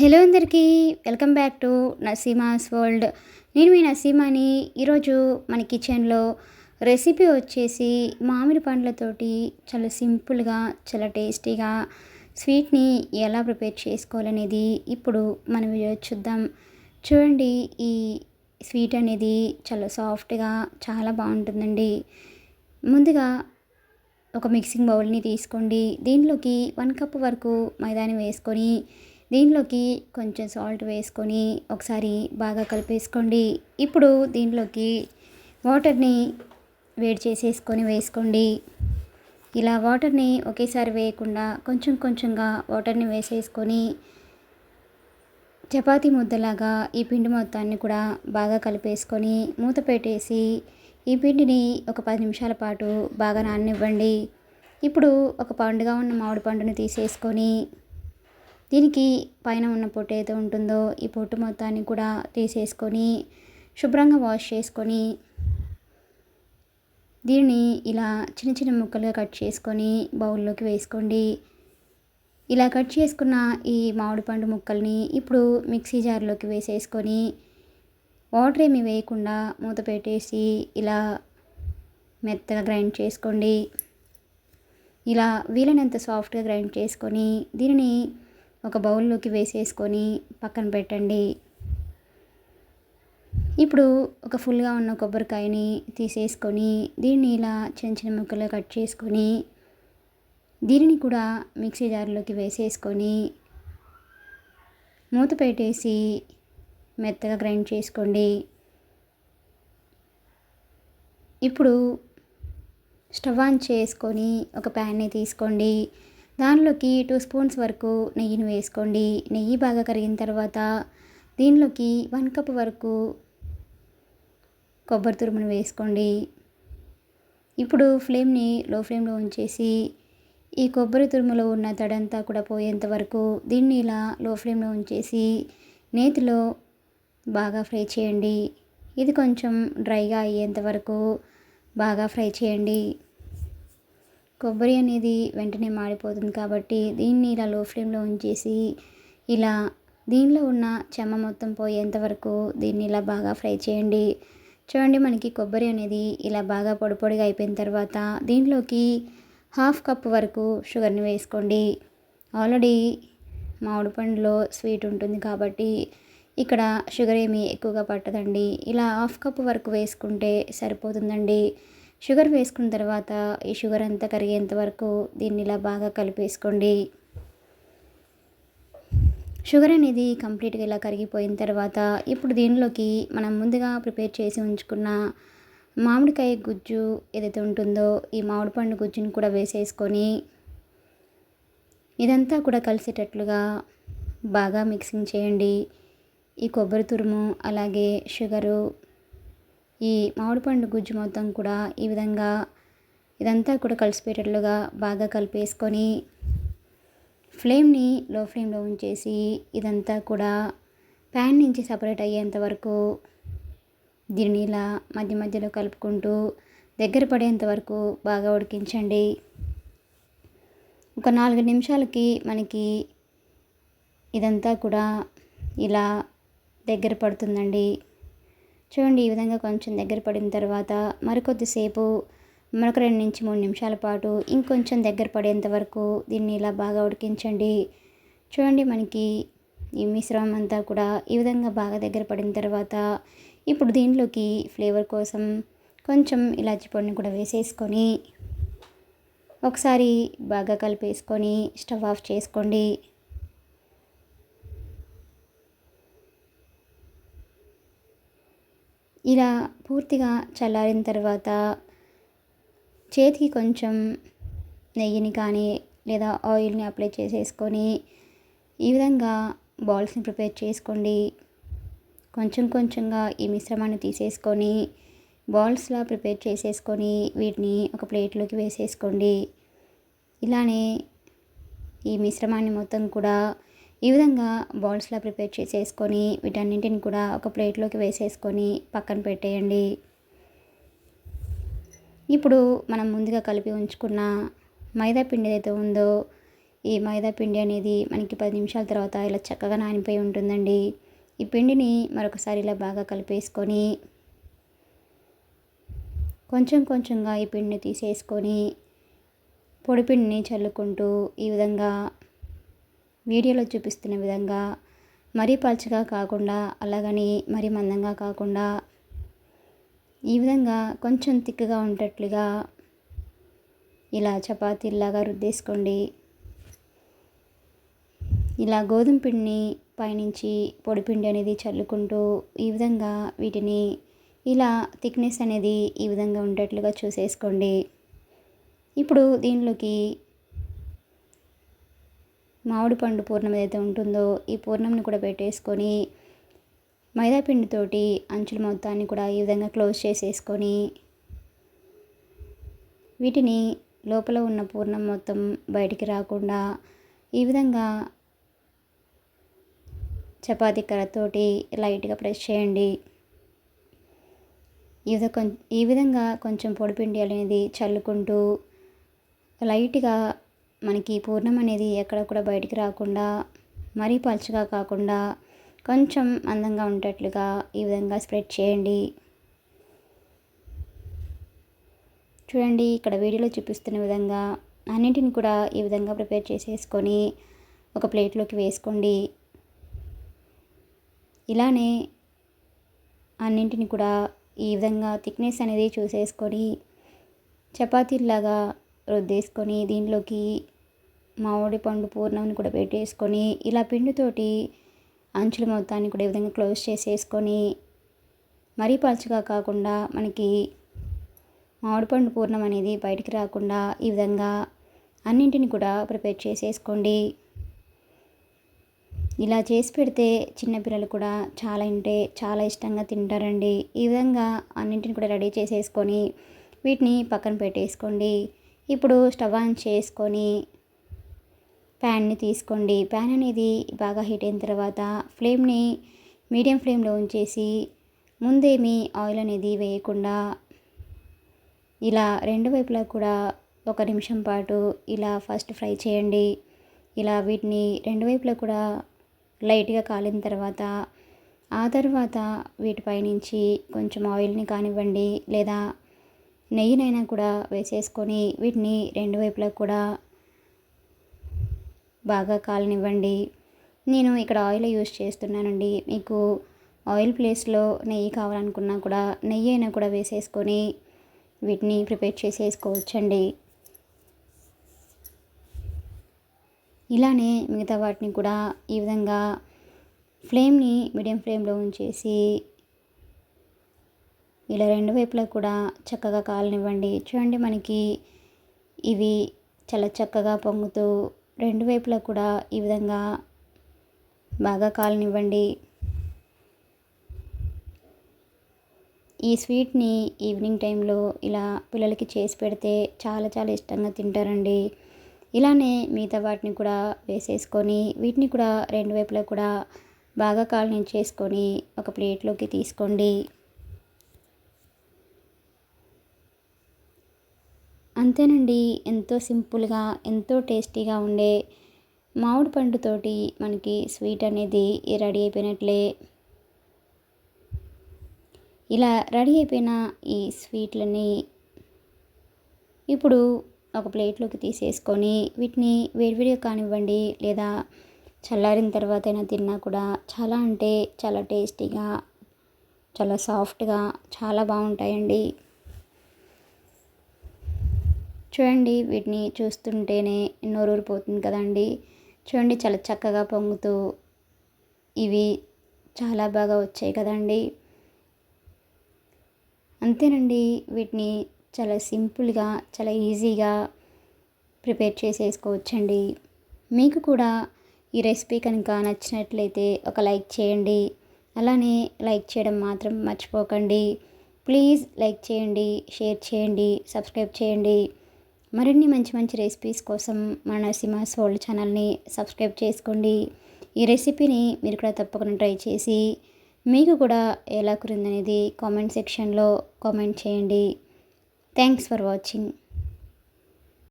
Hello అందరికీ welcome back to Naseema's world. నేను మీ నసీమాని. ఈరోజు మన కిచెన్లో రెసిపీ వచ్చేసి మామిడి పండ్లతోటి చాలా సింపుల్గా చాలా టేస్టీగా స్వీట్ని ఎలా ప్రిపేర్ చేసుకోవాలనేది ఇప్పుడు మనం వీడియో చూద్దాం. చూడండి ఈ స్వీట్ అనేది చాలా సాఫ్ట్గా చాలా బాగుంటుందండి. ముందుగా ఒక మిక్సింగ్ బౌల్ని తీసుకోండి. దీనిలోకి వన్ కప్ వరకు మైదాని వేసుకొని దీనిలోకి కొంచెం సాల్ట్ వేసుకొని ఒకసారి బాగా కలిపేసుకోండి. ఇప్పుడు దీనిలోకి వాటర్ని వేడి చేసేసుకొని వేసుకోండి. ఇలా వాటర్ని ఒకేసారి వేయకుండా కొంచెం కొంచెంగా వాటర్ని వేసేసుకొని చపాతీ ముద్దలాగా ఈ పిండి మొత్తాన్ని కూడా బాగా కలిపేసుకొని మూత పెట్టేసి ఈ పిండిని ఒక పది నిమిషాల పాటు బాగా నాననివ్వండి. ఇప్పుడు ఒక పండుగ ఉన్న మామిడి పండును తీసేసుకొని దీనికి పైన ఉన్న పొట్టు ఏదో ఉంటుందో ఈ పొట్టు మొత్తాన్ని కూడా తీసేసుకొని శుభ్రంగా వాష్ చేసుకొని దీనిని ఇలా చిన్న చిన్న ముక్కలుగా కట్ చేసుకొని బౌల్లోకి వేసుకోండి. ఇలా కట్ చేసుకున్న ఈ మామిడి పండు ముక్కల్ని ఇప్పుడు మిక్సీ జార్లోకి వేసేసుకొని వాటర్ ఏమి వేయకుండా మూత పెట్టేసి ఇలా మెత్తగా గ్రైండ్ చేసుకోండి. ఇలా వీలైనంత సాఫ్ట్గా గ్రైండ్ చేసుకొని దీనిని ఒక బౌల్లోకి వేసేసుకొని పక్కన పెట్టండి. ఇప్పుడు ఒక ఫుల్గా ఉన్న కొబ్బరికాయని తీసేసుకొని దీన్ని ఇలా చిన్న చిన్న ముక్కలు కట్ చేసుకొని దీనిని కూడా మిక్సీ జార్లోకి వేసేసుకొని మూత పెట్టేసి మెత్తగా గ్రైండ్ చేసుకోండి. ఇప్పుడు స్టవ్ ఆన్ చేసుకొని ఒక ప్యాన్ని తీసుకోండి. దానిలోకి టూ స్పూన్స్ వరకు నెయ్యిని వేసుకోండి. నెయ్యి బాగా కరిగిన తర్వాత దీనిలోకి వన్ కప్ వరకు కొబ్బరి తురుమును వేసుకోండి. ఇప్పుడు ఫ్లేమ్ని లో ఫ్లేమ్లో ఉంచేసి ఈ కొబ్బరి తురుములో ఉన్న తడంతా కూడా పోయేంత వరకు దీన్ని ఇలా లో ఫ్లేమ్లో ఉంచేసి నేతిలో బాగా ఫ్రై చేయండి. ఇది కొంచెం డ్రైగా అయ్యేంత వరకు బాగా ఫ్రై చేయండి. కొబ్బరి అనేది వెంటనే మాడిపోతుంది కాబట్టి దీన్ని ఇలా లో ఫ్లేమ్లో ఉంచేసి ఇలా దీనిలో ఉన్న చెమ్మ మొత్తం పోయేంత వరకు దీన్ని ఇలా బాగా ఫ్రై చేయండి. చూడండి మనకి కొబ్బరి అనేది ఇలా బాగా పొడి పొడిగా అయిపోయిన తర్వాత దీంట్లోకి హాఫ్ కప్ వరకు షుగర్ని వేసుకోండి. ఆల్రెడీ మామిడి పండులో స్వీట్ ఉంటుంది కాబట్టి ఇక్కడ షుగర్ ఏమీ ఎక్కువగా పట్టదండి. ఇలా హాఫ్ కప్ వరకు వేసుకుంటే సరిపోతుందండి. షుగర్ వేసుకున్న తర్వాత ఈ షుగర్ అంతా కరిగేంత వరకు దీన్ని ఇలా బాగా కలిపేసుకోండి. షుగర్ అనేది కంప్లీట్గా ఇలా కరిగిపోయిన తర్వాత ఇప్పుడు దీనిలోకి మనం ముందుగా ప్రిపేర్ చేసి ఉంచుకున్న మామిడికాయ గుజ్జు ఏదైతే ఉంటుందో ఈ మామిడి పండు గుజ్జుని కూడా వేసేసుకొని ఇదంతా కూడా కలిసేటట్లుగా బాగా మిక్సింగ్ చేయండి. ఈ కొబ్బరి తురుము అలాగే షుగరు ఈ మామిడిపండు గుజ్జు మొత్తం కూడా ఈ విధంగా ఇదంతా కూడా కలిసిపోయేటట్లుగా బాగా కలిపేసుకొని ఫ్లేమ్ని లో ఫ్లేమ్లో ఉంచేసి ఇదంతా కూడా ప్యాన్ నుంచి సపరేట్ అయ్యేంత వరకు దీన్ని ఇలా మధ్య మధ్యలో కలుపుకుంటూ దగ్గర పడేంత వరకు బాగా ఉడికించండి. ఒక నాలుగు నిమిషాలకి మనకి ఇదంతా కూడా ఇలా దగ్గర పడుతుందండి. చూడండి ఈ విధంగా కొంచెం దగ్గర పడిన తర్వాత మరికొద్దిసేపు మరొక రెండు నుంచి మూడు నిమిషాల పాటు ఇంకొంచెం దగ్గర పడేంత వరకు దీన్ని ఇలా బాగా ఉడికించండి. చూడండి మనకి ఈ మిశ్రమం అంతా కూడా ఈ విధంగా బాగా దగ్గర పడిన తర్వాత ఇప్పుడు దీంట్లోకి ఫ్లేవర్ కోసం కొంచెం ఇలాచి పొడిని కూడా వేసేసుకొని ఒకసారి బాగా కలిపేసుకొని స్టవ్ ఆఫ్ చేసుకోండి. ఇలా పూర్తిగా చల్లారిన తర్వాత చేతికి కొంచెం నెయ్యిని కానీ లేదా ఆయిల్ని అప్లై చేసేసుకొని ఈ విధంగా బాల్స్ని ప్రిపేర్ చేసుకోండి. కొంచెం కొంచెంగా ఈ మిశ్రమాన్ని తీసేసుకొని బాల్స్లా ప్రిపేర్ చేసేసుకొని వీటిని ఒక ప్లేట్లోకి వేసేసుకోండి. ఇలానే ఈ మిశ్రమాన్ని మొత్తం కూడా ఈ విధంగా బాల్స్లా ప్రిపేర్ చేసేసుకొని వీటన్నింటిని కూడా ఒక ప్లేట్లోకి వేసేసుకొని పక్కన పెట్టేయండి. ఇప్పుడు మనం ముందుగా కలిపి ఉంచుకున్న మైదా పిండి ఏదైతే ఉందో ఈ మైదా పిండి అనేది మనకి పది నిమిషాల తర్వాత ఇలా చక్కగా నానిపోయి ఉంటుందండి. ఈ పిండిని మరొకసారి ఇలా బాగా కలిపేసుకొని కొంచెం కొంచెంగా ఈ పిండిని తీసేసుకొని పొడి పిండిని చల్లుకుంటూ ఈ విధంగా వీడియోలో చూపిస్తున్న విధంగా మరీ పలుచగా కాకుండా అలాగని మరీ మందంగా కాకుండా ఈ విధంగా కొంచెం తిక్కగా ఉండేట్లుగా ఇలా చపాతీలాగా రుద్దేసుకోండి. ఇలా గోధుమ పిండిని పైనుంచి పొడిపిండి అనేది చల్లుకుంటూ ఈ విధంగా వీటిని ఇలా థిక్నెస్ అనేది ఈ విధంగా ఉండేట్లుగా చూసేసుకోండి. ఇప్పుడు దీనిలోకి మామిడి పండు పూర్ణం ఏదైతే ఉంటుందో ఈ పూర్ణంని కూడా పెట్టేసుకొని మైదాపిండితోటి అంచుల మొత్తాన్ని కూడా ఈ విధంగా క్లోజ్ చేసేసుకొని వీటిని లోపల ఉన్న పూర్ణం మొత్తం బయటికి రాకుండా ఈ విధంగా చపాతీ కర్రతోటి లైట్గా ప్రెస్ చేయండి. ఈ విధంగా ఈ విధంగా కొంచెం పొడిపిండి అనేది చల్లుకుంటూ లైట్గా మనకి పూర్ణం అనేది ఎక్కడ కూడా బయటికి రాకుండా మరీ పలుచగా కాకుండా కొంచెం అందంగా ఉండేట్లుగా ఈ విధంగా స్ప్రెడ్ చేయండి. చూడండి ఇక్కడ వీడియోలో చూపిస్తున్న విధంగా అన్నింటిని కూడా ఈ విధంగా ప్రిపేర్ చేసేసుకొని ఒక ప్లేట్లోకి వేసుకోండి. ఇలానే అన్నింటిని కూడా ఈ విధంగా థిక్నెస్ అనేది చూసేసుకొని చపాతీలాగా రుద్దేసుకొని దీంట్లోకి మామిడి పండు పూర్ణంని కూడా పెట్టేసుకొని ఇలా పిండితోటి అంచుల మొత్తాన్ని కూడా ఈ విధంగా క్లోజ్ చేసేసుకొని మరీ పలుచగా కాకుండా మనకి మామిడి పండు పూర్ణం అనేది బయటికి రాకుండా ఈ విధంగా అన్నింటిని కూడా ప్రిపేర్ చేసేసుకోండి. ఇలా చేసి పెడితే చిన్నపిల్లలు కూడా చాలా అంటే చాలా ఇష్టంగా తింటారండి. ఈ విధంగా అన్నింటిని కూడా రెడీ చేసేసుకొని వీటిని పక్కన పెట్టేసుకోండి. ఇప్పుడు స్టవ్ ఆన్ చేసుకొని ప్యాన్ని తీసుకోండి. ప్యాన్ అనేది బాగా హీట్ అయిన తర్వాత ఫ్లేమ్ని మీడియం ఫ్లేమ్లో ఉంచేసి ముందేమి ఆయిల్ అనేది వేయకుండా ఇలా రెండు వైపులా కూడా ఒక నిమిషం పాటు ఇలా ఫస్ట్ ఫ్రై చేయండి. ఇలా వీటిని రెండు వైపులా కూడా లైట్గా కాలిన తర్వాత ఆ తర్వాత వీటిపై నుంచి కొంచెం ఆయిల్ని కానివ్వండి లేదా నెయ్యినైనా కూడా వేసేసుకొని వీటిని రెండు వైపులా కూడా బాగా కాలనివ్వండి. నేను ఇక్కడ ఆయిల్ యూస్ చేస్తున్నానండి. మీకు ఆయిల్ ప్లేస్లో నెయ్యి కావాలనుకున్నా కూడా నెయ్యి అయినా కూడా వేసేసుకొని వీటిని ప్రిపేర్ చేసేసుకోవచ్చండి. ఇలానే మిగతా వాటిని కూడా ఈ విధంగా ఫ్లేమ్ని మీడియం ఫ్లేమ్లో ఉంచేసి ఇలా రెండు వైపులా కూడా చక్కగా కాలనివ్వండి చూడండి మనకి ఇవి చాలా చక్కగా పొంగుతూ రెండు వైపులా కూడా ఈ విధంగా బాగా కాలనివ్వండి ఈ స్వీట్ని ఈవినింగ్ టైంలో ఇలా పిల్లలకి చేసి పెడితే చాలా చాలా ఇష్టంగా తింటారండి. ఇలానే మిగతా వాటిని కూడా వేసేసుకొని వీటిని కూడా రెండు వైపులా కూడా బాగా చేసుకొని ఒక ప్లేట్లోకి తీసుకోండి. అంతేనండి ఎంతో సింపుల్గా ఎంతో టేస్టీగా ఉండే మామిడి పండుతోటి మనకి స్వీట్ అనేది రెడీ అయిపోయినట్లే. ఇలా రెడీ అయిపోయిన ఈ స్వీట్లని ఇప్పుడు ఒక ప్లేట్లోకి తీసేసుకొని వీటిని వేడివేడిగా కానివ్వండి లేదా చల్లారిన తర్వాత అయినా తిన్నా కూడా చాలా అంటే చాలా టేస్టీగా చాలా సాఫ్ట్గా చాలా బాగుంటాయండి. చూడండి వీటిని చూస్తుంటేనే నోరూరిపోతుంది కదండి. చూడండి చాలా చక్కగా పొంగుతూ ఇవి చాలా బాగా వచ్చాయి కదండి. అంతేనండి వీటిని చాలా సింపుల్గా చాలా ఈజీగా ప్రిపేర్ చేసేసుకోవచ్చండి. మీకు కూడా ఈ రెసిపీ కనుక నచ్చినట్లయితే ఒక లైక్ చేయండి. అలానే లైక్ చేయడం మాత్రం మర్చిపోకండి. ప్లీజ్ లైక్ చేయండి షేర్ చేయండి సబ్స్క్రైబ్ చేయండి. మరిన్ని మంచి మంచి రెసిపీస్ కోసం మన నరసింహ సోల్డ్ ఛానల్ని సబ్స్క్రైబ్ చేసుకోండి. ఈ రెసిపీని మీరు కూడా తప్పకుండా ట్రై చేసి మీకు కూడా ఎలా కురిందనేది కామెంట్ సెక్షన్లో కామెంట్ చేయండి. Thanks for watching